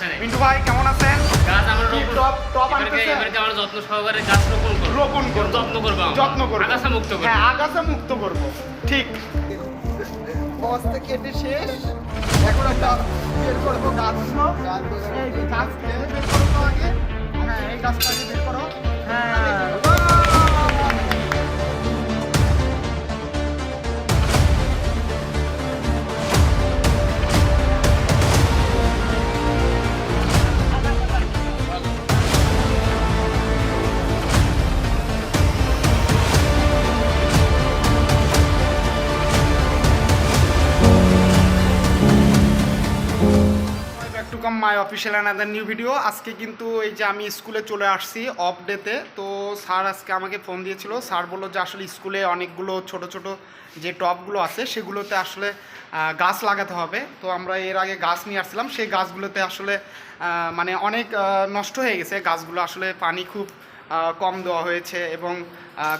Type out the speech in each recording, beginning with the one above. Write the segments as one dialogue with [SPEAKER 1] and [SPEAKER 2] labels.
[SPEAKER 1] নাই।
[SPEAKER 2] মিন্টু ভাই কেমন আছেন?
[SPEAKER 1] গাছ আমরা রোপণ
[SPEAKER 2] টপ- টপ আনতেছে?
[SPEAKER 1] এবারকে আমরা যত্ন সহকারে গাছ রোপণ করব।
[SPEAKER 2] রোপণ করব।
[SPEAKER 1] যত্ন করব
[SPEAKER 2] যত্ন করব।
[SPEAKER 1] আগাছা মুক্ত করব।
[SPEAKER 2] হ্যাঁ আগাছা মুক্ত করব। ঠিক। বস্তা কেটে শেষ। এখন একটা বের করব গাছ। গাছ কেটে বের করব আগে। হ্যাঁ এই গাছটাকে বের করো। হ্যাঁ। অফিসিয়াল অ্যানাদার নিউ ভিডিও আজকে কিন্তু এই যে আমি স্কুলে চলে আসছি অফ ডেতে তো স্যার আজকে আমাকে ফোন দিয়েছিল। স্যার বলল যে আসলে স্কুলে অনেকগুলো ছোট ছোট যে টপগুলো আছে, সেগুলোতে আসলে গাছ লাগাতে হবে। তো আমরা এর আগে গাছ নিয়ে আসছিলাম। সেই গাছগুলোতে আসলে মানে অনেক নষ্ট হয়ে গেছে। গাছগুলো আসলে পানি খুব কম দেওয়া হয়েছে এবং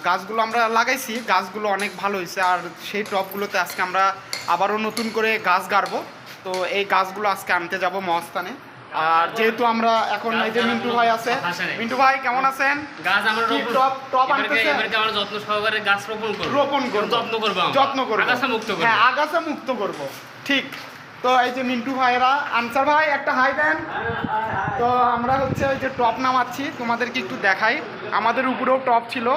[SPEAKER 2] গাছগুলো আমরা লাগাইছি। গাছগুলো অনেক ভালো হয়েছে। আর সেই টপগুলোতে আজকে আমরা আবারও নতুন করে গাছ গাড়বো। তো এই গাছগুলো আজকে আনতে যাব মহস্থানে। আর যেহেতু আমরা এখন এই যে মিন্টু ভাই আছে। মিন্টু ভাই কেমন আছেন?
[SPEAKER 1] গাছ আমরা রোপণ
[SPEAKER 2] টপ- টপ আনতেছে?
[SPEAKER 1] এবারকে আমরা যত্ন সহকারে গাছ রোপণ করব।
[SPEAKER 2] রোপণ করব।
[SPEAKER 1] যত্ন করব
[SPEAKER 2] যত্ন করব।
[SPEAKER 1] আগাছা মুক্ত করব।
[SPEAKER 2] হ্যাঁ আগাছা মুক্ত করব। ঠিক। তো এই যে মিন্টু ভাইরা আনসার ভাই একটা হাই দেন। তো আমরা হচ্ছে ওই যে টপ নামাচ্ছি। তোমাদেরকে একটু দেখাই। আমাদের উপরেও টপ ছিল।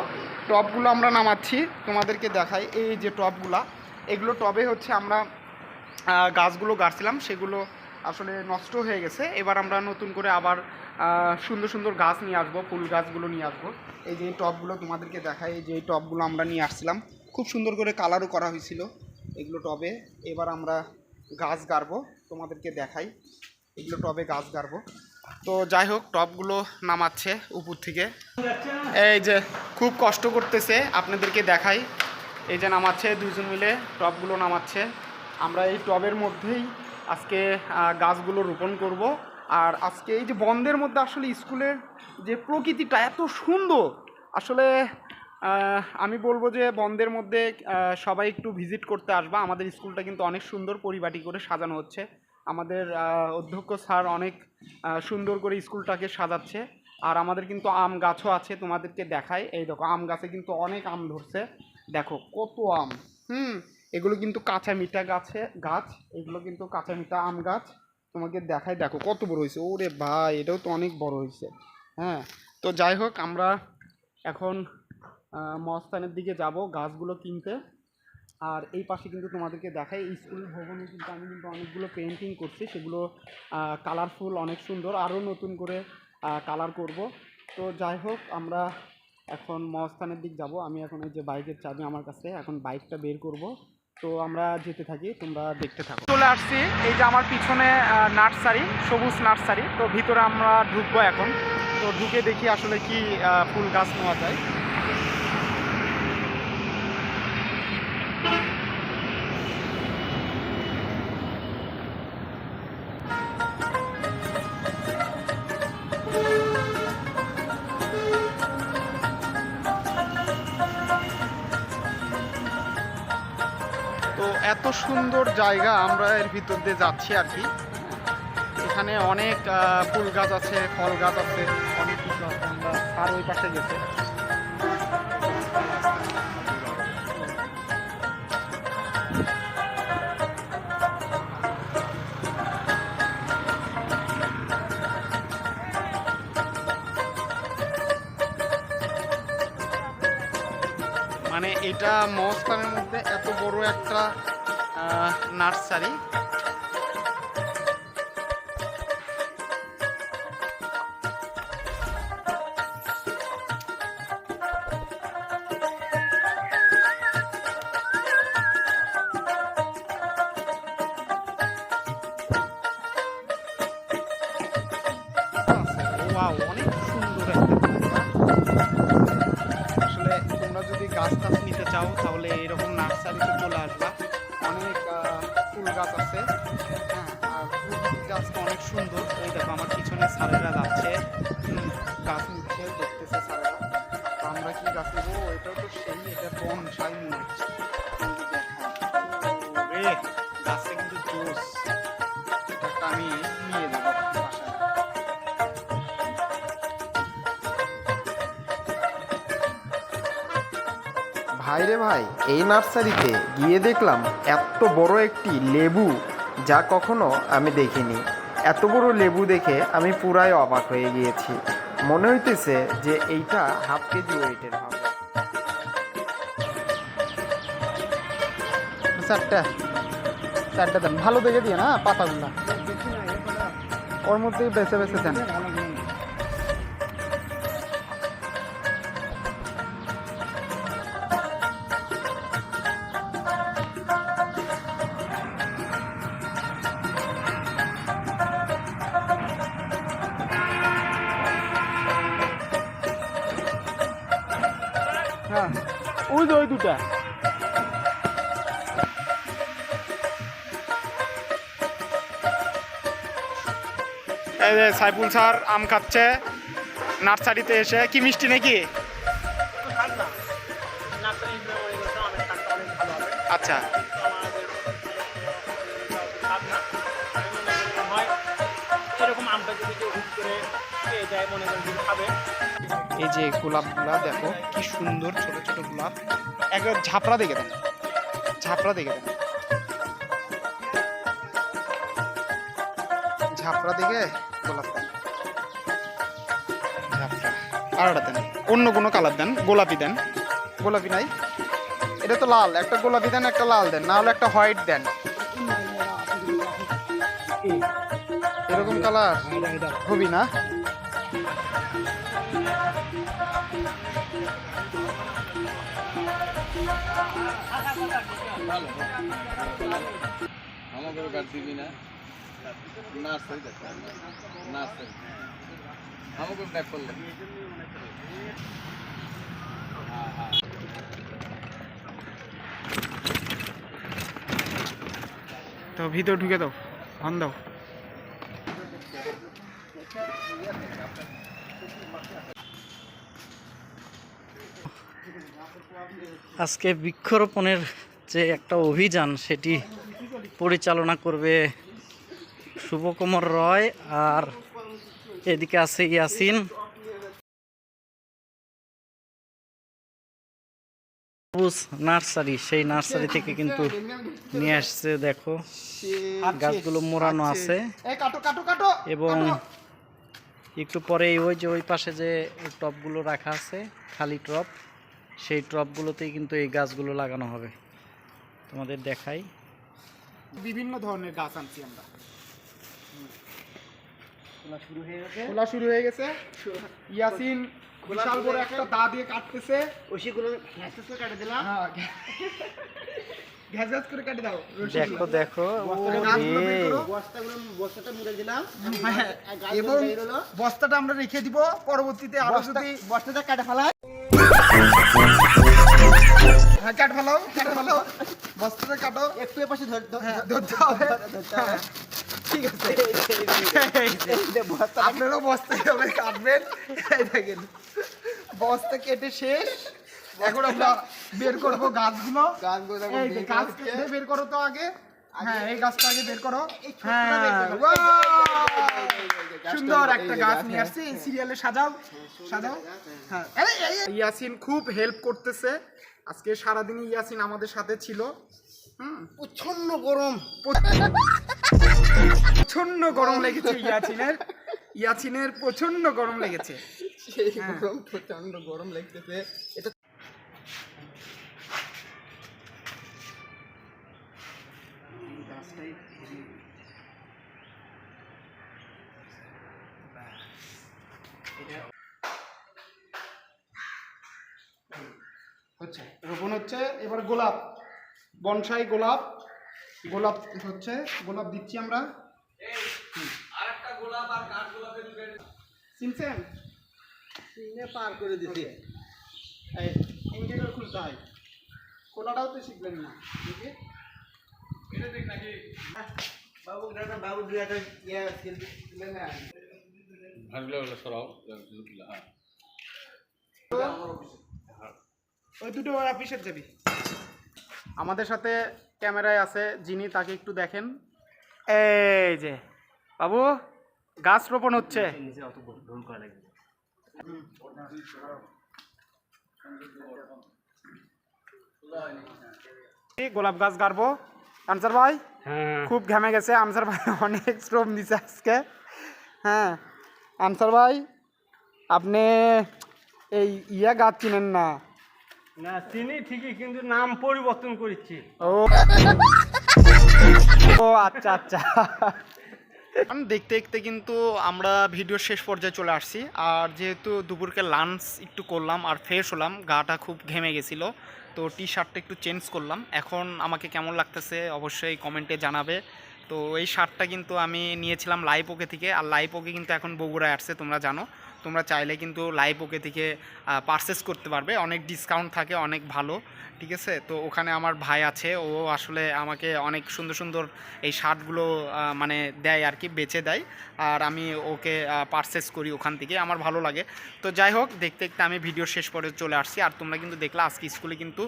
[SPEAKER 2] টপগুলো আমরা নামাচ্ছি। তোমাদেরকে দেখাই এই যে টপগুলা। এগুলো টবে হচ্ছে আমরা গাছগুলো গাড়ছিলাম। সেগুলো আসলে নষ্ট হয়ে গেছে। এবার আমরা নতুন করে আবার সুন্দর সুন্দর গাছ নিয়ে আসব, ফুল গাছগুলো নিয়ে আসব। এই যে এই টবগুলো তোমাদেরকে দেখাই, এই যে এই টবগুলো আমরা নিয়ে আসছিলাম। খুব সুন্দর করে কালারও করা হয়েছিল এগুলো টবে। এবার আমরা গাছ গাড়বো, তোমাদেরকে দেখাই। এগুলো টবে গাছ গাড়বো। তো যাই হোক টবগুলো নামাচ্ছে উপর থেকে। এই যে খুব কষ্ট করতেছে, আপনাদেরকে দেখাই। এই যে নামাচ্ছে দুজন মিলে টবগুলো নামাচ্ছে। আমরা এই টবের মধ্যেই আজকে গাছগুলো রোপণ করব। আর আজকে এই যে বন্ধের মধ্যে আসলে স্কুলের যে প্রকৃতিটা এত সুন্দর, আসলে আমি বলব যে বন্ধের মধ্যে সবাই একটু ভিজিট করতে আসবা। আমাদের স্কুলটা কিন্তু অনেক সুন্দর পরিপাটি করে সাজানো হচ্ছে। আমাদের অধ্যক্ষ স্যার অনেক সুন্দর করে স্কুলটাকে সাজাচ্ছে। আর আমাদের কিন্তু আম গাছও আছে, তোমাদেরকে দেখায় এই দেখো, আম গাছে কিন্তু অনেক আম ধরছে। দেখো, কত আম। হুম এগুলো কিন্তু কাঁচা মিঠা গাছে গাছ এগুলো কিন্তু কাঁচা মিঠা আম গাছ। তোমাকে দেখাই দেখো কত বড় হয়েছে। ওরে ভাই এটাও তো অনেক বড় হয়েছে। হ্যাঁ তো যাই হোক আমরা এখন আহ, মহাস্থানের দিকে যাব গাছগুলো কিনতে। আর এই পাশে কিন্তু তোমাদেরকে দেখাই স্কুল ভবনে কিন্তু আমি কিন্তু অনেকগুলো পেন্টিং করছি। সেগুলো কালারফুল অনেক সুন্দর। আরও নতুন করে কালার করব। তো যাই হোক আমরা এখন মহাস্থানের দিক যাব। আমি এখন এই যে বাইকের চাবি আমার কাছে এখন বাইকটা বের করব। তো আমরা যেতে থাকি, তোমরা দেখতে থাকো। চলে আসছি, এই যে আমার পিছনে নার্সারি, সবুজ নার্সারি। তো ভিতরে আমরা ঢুকবো এখন। তো ঢুকে দেখি আসলে কি ফুল গাছ নেওয়া যায়। এত সুন্দর জায়গা আমরা এর ভিতর দিয়ে যাচ্ছি আর কি। এখানে অনেক ফুল গাছ আছে, ফল গাছ আছে, অনেক কিছু আছে, আমরা আর ওই পাশে গেছে। মানে এটা মহস্থানের মধ্যে এত বড় একটা নার্সারি। আসলে তোমরা যদি গাছ টাছ নিতে চাও তাহলে এরকম নার্সারিতে চলে আসবা। অনেক সুন্দর। এই দেখো, আমার পিছনে সারেরা যাচ্ছে। গাছ নিচ্ছে দেখতেছে সারেরা আমরা কি গাছ নেব এটাও তো সেই, এটা কম সাই মনে হচ্ছে গাছে কিন্তু জোস। আমি নিয়ে যাব
[SPEAKER 3] ভাই রে ভাই, এই নার্সারিতে গিয়ে দেখলাম এত বড় একটি লেবু যা কখনো আমি দেখিনি। এত বড় লেবু দেখে আমি পুরাই অবাক হয়ে গিয়েছি। মনে হইতেছে যে এইটা হাফ কেজি ওয়েটের হবে
[SPEAKER 2] চারটা। চারটা দেন। ভালো দেখে দিয়ে না পাতাগুলা। ওর মধ্যে বেছে বেছে দেন। ওই যে ওই দুটা। এই যে সাইফুল স্যার আম খাচ্ছে নার্সারিতে এসে। কি মিষ্টি নাকি? আচ্ছা।
[SPEAKER 1] এরকম আমটা যদি পেয়ে যায় মনে করেন খাবে
[SPEAKER 2] এই যে গোলাপগুলা, দেখো, কি সুন্দর ছোট ছোট গোলাপ। একবার ঝাপড়া দেখে দেন ঝাপড়া দেখে দেন ঝাপড়া দেখে গোলাপ দেন দেন, অন্য কোনো কালার দেন, গোলাপি দেন। গোলাপি নাই, এটা তো লাল, একটা গোলাপি দেন, একটা লাল দেন না হলে একটা হোয়াইট দেন। এরকম কালার? হবি না?
[SPEAKER 4] আমাকে কাট দিবি না?
[SPEAKER 2] তো ভিতর ঢুকে দাও অন দাও।
[SPEAKER 5] আজকে বৃক্ষরোপণের যে একটা অভিযান সেটি পরিচালনা করবে শুভকুমার রয় আর এদিকে আছে ইয়াসিন। সবুজ নার্সারি সেই নার্সারি থেকে কিন্তু নিয়ে আসছে দেখো গাছগুলো মোড়ানো আছে। এবং একটু পরে ওই যে ওই পাশে যে টবগুলো রাখা আছে খালি টব সেই টবগুলোতেই কিন্তু এই গাছগুলো লাগানো হবে। তোমাদের দেখাই।
[SPEAKER 2] বিভিন্ন ধরনের গাছ আনছি আমরা। খোলা শুরু হয়ে গেছে? ইয়াসিন বিশাল বড় একটা দা দিয়ে কাটতেছে।
[SPEAKER 6] ওষিগুলো ঘ্যাস কাটে দিলাম।
[SPEAKER 2] হ্যাঁ করে কাটে দাও
[SPEAKER 5] দেখো দেখো।
[SPEAKER 6] বস্তাগুলো বস্তাটা মুড়ে দিলাম।
[SPEAKER 2] হ্যাঁ, এবং বস্তাটা আমরা রেখে দিব। পরবর্তীতে
[SPEAKER 6] আরও
[SPEAKER 2] যদি
[SPEAKER 6] বস্তাটা কাটে ফেলায়।
[SPEAKER 2] হ্যাঁ কাট কাট বস্তাটা কাটো।
[SPEAKER 6] একটু পাশে
[SPEAKER 2] ধরতে হবে। ঠিক আছে। আপনারাও বস্তা কাটবেন? দেখেন। বস্তা কেটে শেষ। এখন আমরা বের করব গাছগুলো।
[SPEAKER 6] গাছগুলো বের করো
[SPEAKER 2] তো আগে। হ্যাঁ এই গাছটা আগে বের করো।
[SPEAKER 6] এই ছোট্ট
[SPEAKER 2] হ্যাঁ। সুন্দর একটা গাছ নিয়ে আসছি সিরিয়ালে সাজাও সাজাও। হ্যাঁ। ইয়াসিন খুব হেল্প করতেছে। আজকে সারাদিন ইয়াসিন আমাদের সাথে ছিল। হুম?
[SPEAKER 6] প্রচণ্ড গরম।
[SPEAKER 2] প্রচণ্ড গরম লেগেছে ইয়াসিনের। ইয়াসিনের প্রচণ্ড গরম লেগেছে।
[SPEAKER 6] গরম প্রচণ্ড গরম লাগতেছে এটা
[SPEAKER 2] হচ্ছে রোপণ হচ্ছে এবার গোলাপ বনসাই গোলাপ গোলাপ হচ্ছে গোলাপ দিচ্ছি আমরা। চিনছেন
[SPEAKER 6] সিনে পার করে
[SPEAKER 2] এই ইন্ডিকেটর খুলতে হয়। তো শিখলেন না। দেখি। ওই দুটো অফিসের যাবি। আমাদের সাথে ক্যামেরায় আছে যিনি তাকে একটু দেখেন। এই যে বাবু গাছ রোপণ হচ্ছে। এই গোলাপ গাছ গাড়বো। আনসার ভাই?
[SPEAKER 1] হ্যাঁ।
[SPEAKER 2] খুব ঘেমে গেছে। আনসার ভাই অনেক শ্রম দিছে আজকে। হ্যাঁ। আনসার ভাই আপনি এই ইয়া গাছ চিনেন না?
[SPEAKER 1] না চিনি ঠিকই কিন্তু নাম পরিবর্তন করেছি।
[SPEAKER 2] ও। ও আচ্ছা আচ্ছা। দেখতে দেখতে কিন্তু আমরা ভিডিও শেষ পর্যায়ে চলে আসছি। আর যেহেতু দুপুরকে লাঞ্চ একটু করলাম আর ফ্রেশ হলাম, গাটা খুব ঘেমে গেছিল, তো টি শার্টটা একটু চেঞ্জ করলাম। এখন আমাকে কেমন লাগতেছে অবশ্যই কমেন্টে জানাবে। তো এই শার্টটা কিন্তু আমি নিয়েছিলাম লাইপোকে থেকে, আর লাইপোকে কিন্তু এখন বগুড়ায় আসছে, তোমরা জানো। তোমরা চাইলে কিন্তু লাইভ ওকে থেকে পারচেস করতে পারবে। অনেক ডিসকাউন্ট থাকে, অনেক ভালো, ঠিক আছে? তো ওখানে আমার ভাই আছে, ও আসলে আমাকে অনেক সুন্দর সুন্দর এই শার্টগুলো মানে দেয় আর কি, বেচে দেয়। আর আমি ওকে পারচেস করি ওখান থেকে, আমার ভালো লাগে। তো যাই হোক, দেখতে দেখতে আমি ভিডিও শেষ করে চলে আসছি। আর তোমরা কিন্তু দেখলা, আজকে স্কুলে কিন্তু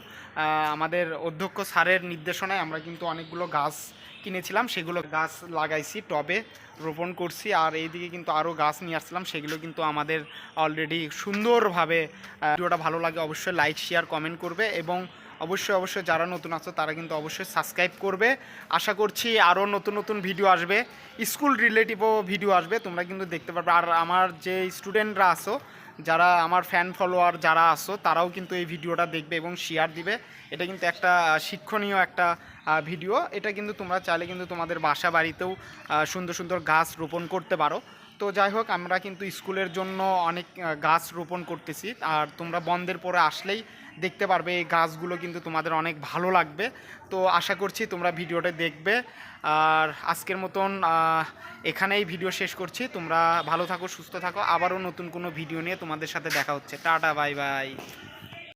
[SPEAKER 2] আমাদের অধ্যক্ষ স্যারের নির্দেশনায় আমরা কিন্তু অনেকগুলো গাছ কিনেছিলাম, সেগুলো গাছ লাগাইছি, টবে রোপণ করছি, আর এইদিকে কিন্তু আরও গাছ নিয়ে আসছিলাম সেগুলো কিন্তু আমাদের অলরেডি সুন্দরভাবে ভিডিওটা ভালো লাগে অবশ্যই লাইক শেয়ার কমেন্ট করবে এবং অবশ্যই অবশ্যই যারা নতুন আছো, তারা কিন্তু অবশ্যই সাবস্ক্রাইব করবে। আশা করছি আরও নতুন নতুন ভিডিও আসবে। স্কুল রিলেটিভও ভিডিও আসবে, তোমরা কিন্তু দেখতে পারবে। আর আমার যে স্টুডেন্টরা আছো যারা আমার ফ্যান ফলোয়ার যারা আসো তারাও কিন্তু এই ভিডিওটা দেখবে এবং শেয়ার দিবে। এটা কিন্তু একটা শিক্ষণীয় একটা ভিডিও এটা কিন্তু তোমরা চাইলে কিন্তু তোমাদের বাসা বাড়িতেও সুন্দর সুন্দর গাছ রোপণ করতে পারো। তো যাই হোক, আমরা কিন্তু স্কুলের জন্য অনেক গাছ রোপণ করতেছি। আর তোমরা বন্ধের পরে আসলেই দেখতে পারবে, এই গাছগুলো কিন্তু তোমাদের অনেক ভালো লাগবে। তো আশা করছি তোমরা ভিডিওটা দেখবে। আর আজকের মতন এখানেই ভিডিও শেষ করছি। তোমরা ভালো থাকো, সুস্থ থাকো। আবারও নতুন কোনো ভিডিও নিয়ে তোমাদের সাথে দেখা হচ্ছে। Tata, bye bye.